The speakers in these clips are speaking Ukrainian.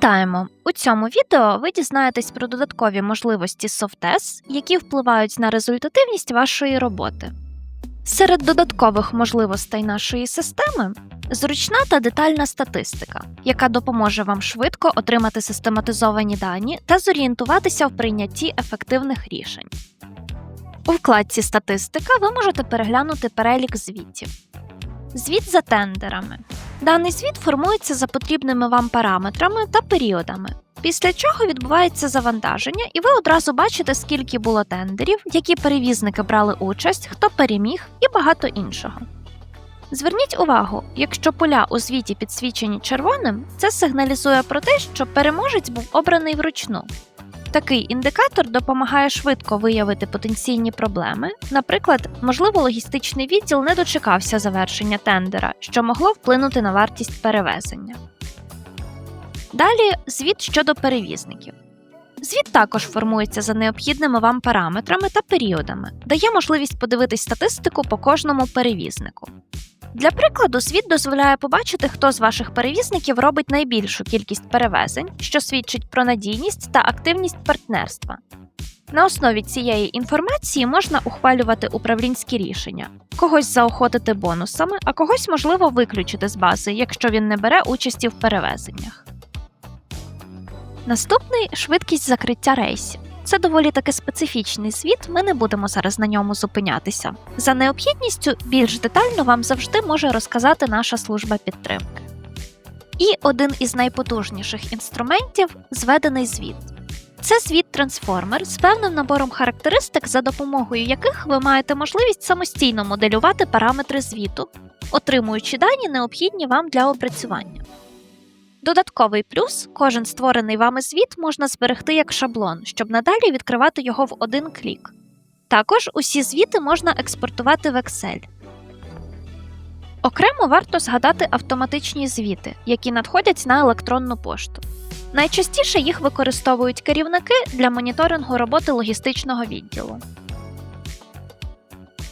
Вітаємо! У цьому відео ви дізнаєтесь про додаткові можливості Softes, які впливають на результативність вашої роботи. Серед додаткових можливостей нашої системи зручна та детальна статистика, яка допоможе вам швидко отримати систематизовані дані та зорієнтуватися в прийнятті ефективних рішень. У вкладці Статистика ви можете переглянути перелік звітів. Звіт за тендерами. Даний звіт формується за потрібними вам параметрами та періодами, після чого відбувається завантаження, і ви одразу бачите, скільки було тендерів, які перевізники брали участь, хто переміг і багато іншого. Зверніть увагу, якщо поля у звіті підсвічені червоним, це сигналізує про те, що переможець був обраний вручну. Такий індикатор допомагає швидко виявити потенційні проблеми. Наприклад, можливо, логістичний відділ не дочекався завершення тендера, що могло вплинути на вартість перевезення. Далі звіт щодо перевізників. Звіт також формується за необхідними вам параметрами та періодами, дає можливість подивитись статистику по кожному перевізнику. Для прикладу, звіт дозволяє побачити, хто з ваших перевізників робить найбільшу кількість перевезень, що свідчить про надійність та активність партнерства. На основі цієї інформації можна ухвалювати управлінські рішення, когось заохотити бонусами, а когось можливо виключити з бази, якщо він не бере участі в перевезеннях. Наступний швидкість закриття рейсів. Це доволі таки специфічний звіт, ми не будемо зараз на ньому зупинятися. За необхідністю більш детально вам завжди може розказати наша служба підтримки. І один із найпотужніших інструментів зведений звіт. Це звіт трансформер з певним набором характеристик, за допомогою яких ви маєте можливість самостійно моделювати параметри звіту, отримуючи дані, необхідні вам для опрацювання. Додатковий плюс кожен створений вами звіт можна зберегти як шаблон, щоб надалі відкривати його в один клік. Також усі звіти можна експортувати в Excel. Окремо варто згадати автоматичні звіти, які надходять на електронну пошту. Найчастіше їх використовують керівники для моніторингу роботи логістичного відділу.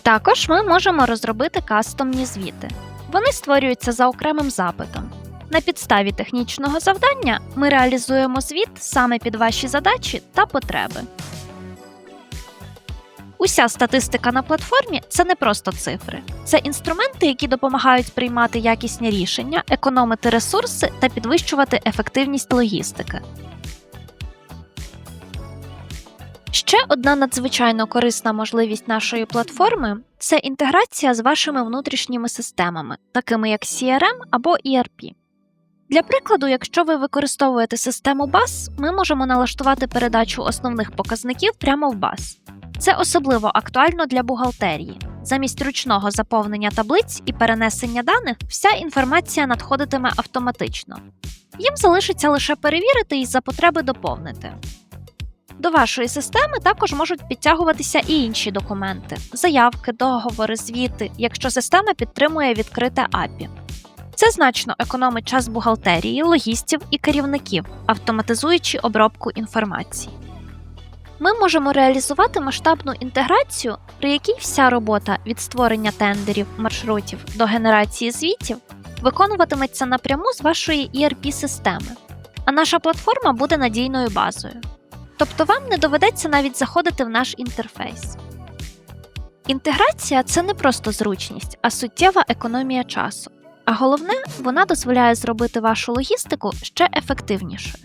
Також ми можемо розробити кастомні звіти. Вони створюються за окремим запитом. На підставі технічного завдання ми реалізуємо звіт саме під ваші задачі та потреби. Уся статистика на платформі це не просто цифри, це інструменти, які допомагають приймати якісні рішення, економити ресурси та підвищувати ефективність логістики. Ще одна надзвичайно корисна можливість нашої платформи це інтеграція з вашими внутрішніми системами, такими як CRM або ERP. Для прикладу, якщо ви використовуєте систему BAS, ми можемо налаштувати передачу основних показників прямо в BAS. Це особливо актуально для бухгалтерії. Замість ручного заповнення таблиць і перенесення даних, вся інформація надходитиме автоматично. Їм залишиться лише перевірити і за потреби доповнити. До вашої системи також можуть підтягуватися і інші документи: заявки, договори, звіти, якщо система підтримує відкрите API. Це значно економить час бухгалтерії, логістів і керівників, автоматизуючи обробку інформації. Ми можемо реалізувати масштабну інтеграцію, при якій вся робота від створення тендерів, маршрутів до генерації звітів виконуватиметься напряму з вашої ERP-системи, а наша платформа буде надійною базою. Тобто вам не доведеться навіть заходити в наш інтерфейс. Інтеграція це не просто зручність, а суттєва економія часу. А головне, вона дозволяє зробити вашу логістику ще ефективнішою.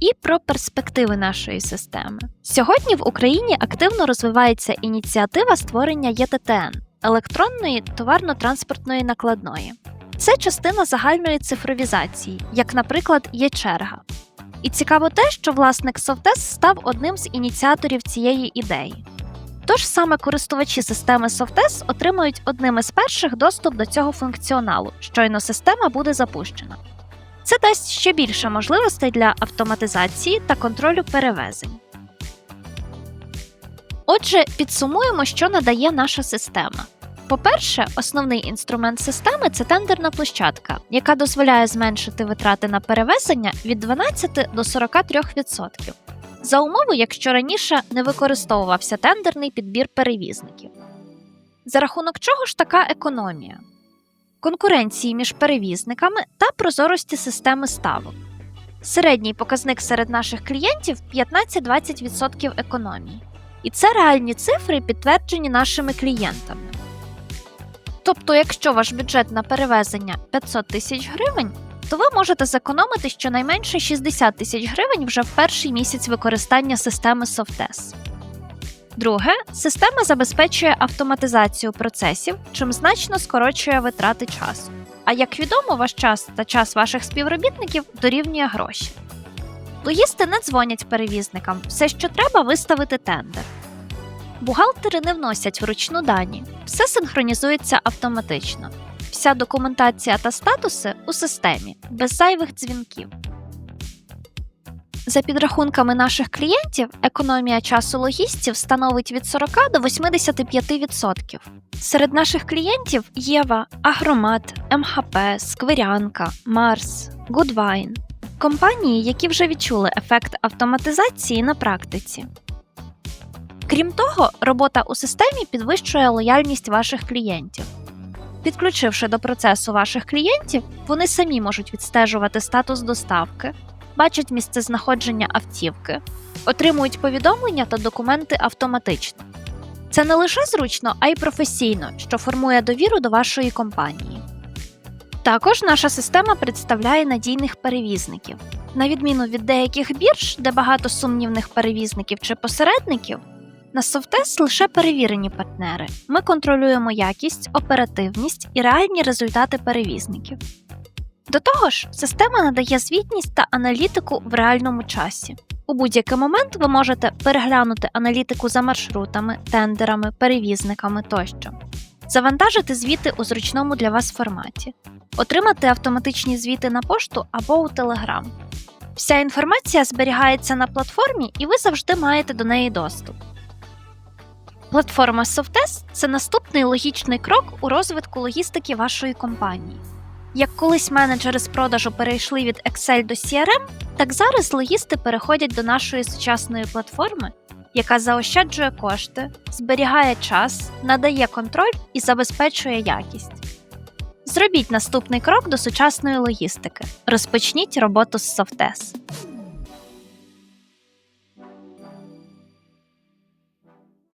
І про перспективи нашої системи. Сьогодні в Україні активно розвивається ініціатива створення ЄТТН електронної товарно-транспортної накладної. Це частина загальної цифровізації, як, наприклад, є черга. І цікаво те, що власник Softes став одним з ініціаторів цієї ідеї. Тож саме користувачі системи Softes отримують одним із перших доступ до цього функціоналу, щойно система буде запущена. Це дасть ще більше можливостей для автоматизації та контролю перевезень. Отже, підсумуємо, що надає наша система. По-перше, основний інструмент системи це тендерна площадка, яка дозволяє зменшити витрати на перевезення від 12 до 43%. За умови, якщо раніше не використовувався тендерний підбір перевізників. За рахунок чого ж така економія? конкуренції між перевізниками та прозорості системи ставок. Середній показник серед наших клієнтів 15-20% економії. І це реальні цифри, підтверджені нашими клієнтами. Тобто, якщо ваш бюджет на перевезення 500 тисяч гривень, то ви можете зекономити щонайменше 60 тисяч гривень вже в перший місяць використання системи Softes. Друге, система забезпечує автоматизацію процесів, чим значно скорочує витрати часу. А як відомо, ваш час та час ваших співробітників дорівнює гроші. Логісти не дзвонять перевізникам, все, що треба, виставити тендер. Бухгалтери не вносять вручну дані, все синхронізується автоматично. Вся документація та статуси у системі, без зайвих дзвінків. За підрахунками наших клієнтів, економія часу логістів становить від 40 до 85%. Серед наших клієнтів Єва, Агромат, МХП, Сквирянка, Марс, Гудвайн компанії, які вже відчули ефект автоматизації на практиці. Крім того, робота у системі підвищує лояльність ваших клієнтів. Підключивши до процесу ваших клієнтів, вони самі можуть відстежувати статус доставки, бачать місцезнаходження автівки, отримують повідомлення та документи автоматично. Це не лише зручно, а й професійно, що формує довіру до вашої компанії. Також наша система представляє надійних перевізників. На відміну від деяких бірж, де багато сумнівних перевізників чи посередників, на Softes лише перевірені партнери. Ми контролюємо якість, оперативність і реальні результати перевізників. До того ж, система надає звітність та аналітику в реальному часі. У будь-який момент ви можете переглянути аналітику за маршрутами, тендерами, перевізниками тощо, завантажити звіти у зручному для вас форматі, отримати автоматичні звіти на пошту або у Telegram. Вся інформація зберігається на платформі, і ви завжди маєте до неї доступ. Платформа Softes – це наступний логічний крок у розвитку логістики вашої компанії. Як колись менеджери з продажу перейшли від Excel до CRM, так зараз логісти переходять до нашої сучасної платформи, яка заощаджує кошти, зберігає час, надає контроль і забезпечує якість. Зробіть наступний крок до сучасної логістики. Розпочніть роботу з Softes.